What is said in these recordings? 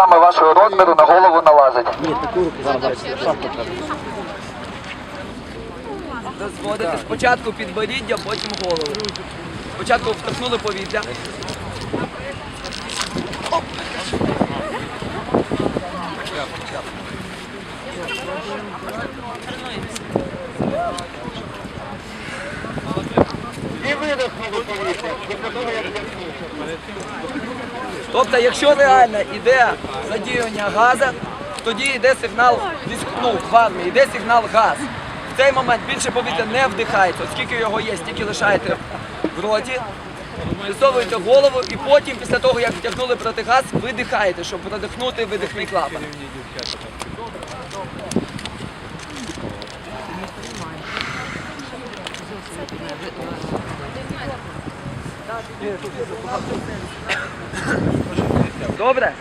саме вашого розміру на голову налазить. Розводити спочатку підборіддя, потім голову. Спочатку втихнули повітря. Оп. Тобто, якщо реально йде задіювання газу, тоді йде сигнал ну, в армії, йде сигнал газ. В цей момент більше повітря не вдихається, оскільки його є, стільки лишаєте в роті, висовуєте голову і потім, після того, як втягнули протигаз, видихаєте, щоб продихнути видихний клапан. Добре?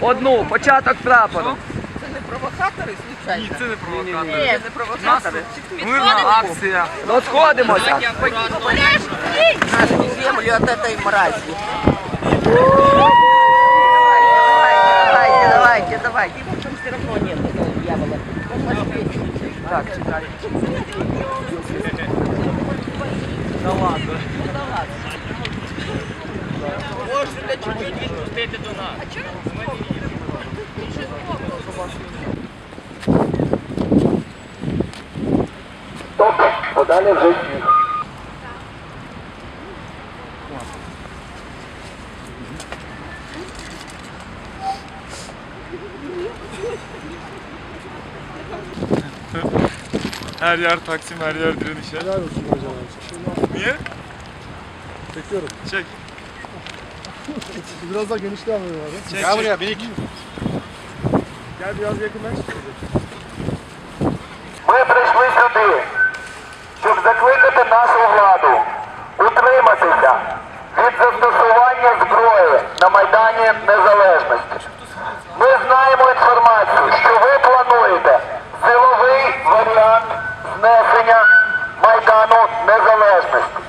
Одну, початок прапору. Ні, це не провокатор. Ні, не провокатори. Мирна акція. Розходимося. землю от этой мрази. Давайте, давайте, давайте. Там все нет этого дьявола. Так, чекай. Тобто, подалі вже сніг. Her yer Taksim, her yer direnişe. Helal olsun hocam. Niye? Çekiyorum. Çek. Biraz daha genişle alayım abi. Çek, Gel buraya Birik. Gel biraz yakınlaş. Ми прийшли сюди, щоб закликати нашу владу утриматися від застосування зброї на Майдані Незалежності. Ми знаємо інформацію, що ви плануєте силовий варіант знесення Майдану Незалежності.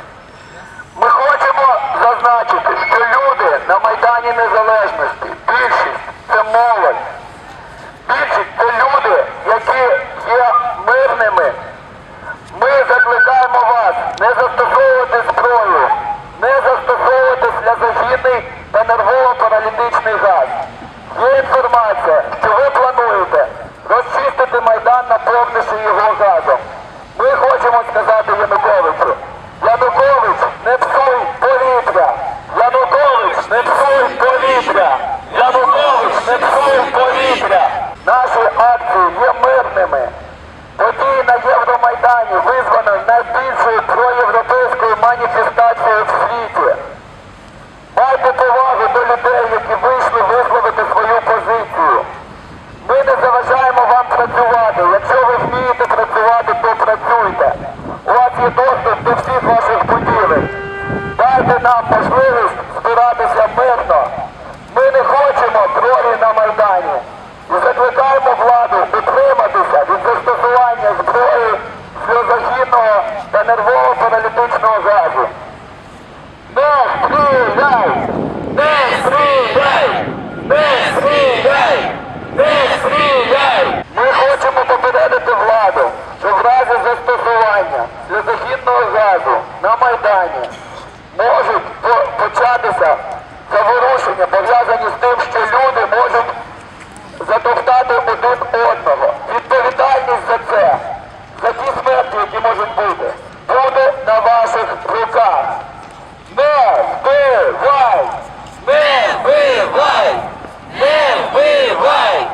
Ми хочемо зазначити, що люди на Майдані Незалежності, більшість це молодь. Більшість це люди, які є мирними. Ми закликаємо вас не застосовувати зброю, не застосовувати сльозогінний та нервово-паралітичний газ. Є інформація, що ви плануєте розчистити Майдан, наповнивши його газом. Ми хочемо сказати Януковичу, Янукович, не псуй повітря! Янукович, не псуй повітря! Янукович, не псуй повітря! Наші акції є мирними. Події на Євромайдані визвано найбільшою проєвропейською маніфестацією в світі. Майте повагу до людей, які вийшли висловити свою позицію. Ми не заважаємо вам працювати. Якщо ви вмієте працювати, то працюйте. У вас є доступ до всіх ваших будівель. Дайте нам можливість збиратися мирно. Ми не хочемо крові на Майдані. І закликаємо владу утриматися від застосування зброї сльозогінного та нервово-паралітичного газу. Не стріляй! Не стріляй! Не стріляй! Не стріляй! Ми хочемо попередити владу, що в разі застосування сльозогінного газу на Майдані заворушення, пов'язані з тим, що люди можуть затоптати один одного. Відповідальність за це, за ті смерті, які можуть бути, буде на ваших руках. Не вбивай! Не вбивай! Не вбивай!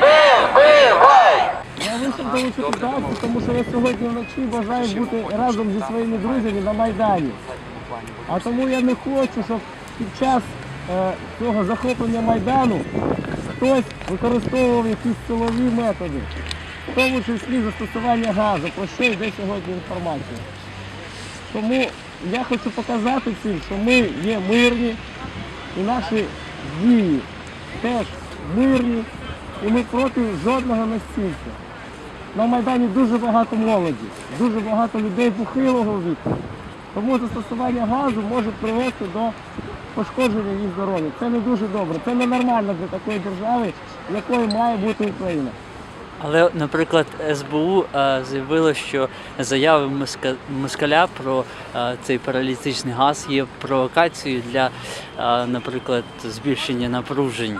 Не вбивай! Я вийшов долучити акцію, тому що я сьогодні вночі бажаю бути разом зі своїми друзями на Майдані. А тому я не хочу, щоб під час цього захоплення Майдану хтось використовував якісь силові методи, в тому числі застосування газу, про що йде сьогодні інформація. Тому я хочу показати всім, що ми є мирні і наші дії теж мирні, і ми проти жодного насильства. На Майдані дуже багато молоді, дуже багато людей похилого віку. Тому застосування газу може привести до пошкодження їх здоров'я. Це не дуже добре. Це ненормально для такої держави, якою має бути Україна. Але, наприклад, СБУ е, заявило, що заяви москаля про е, цей паралітичний газ є провокацією для, е, наприклад, збільшення напружень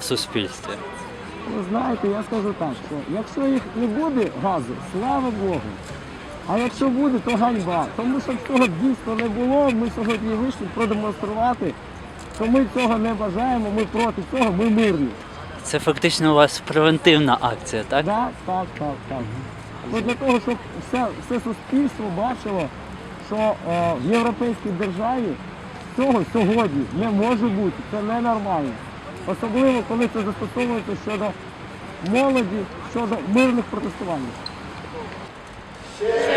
в суспільстві. Ви знаєте, я скажу так, що якщо їх не буде газу, слава Богу. А якщо буде, то ганьба. Тому що цього дійсно не було. Ми сьогодні вийшли продемонструвати, що ми цього не бажаємо, ми проти цього, ми мирні. Це фактично у вас превентивна акція, так? Так, так, так, так. Бо для того, щоб все, все суспільство бачило, що е, в європейській державі цього сьогодні не може бути. Це ненормально. Особливо, коли це застосовується щодо молоді, щодо мирних протестувань. Ще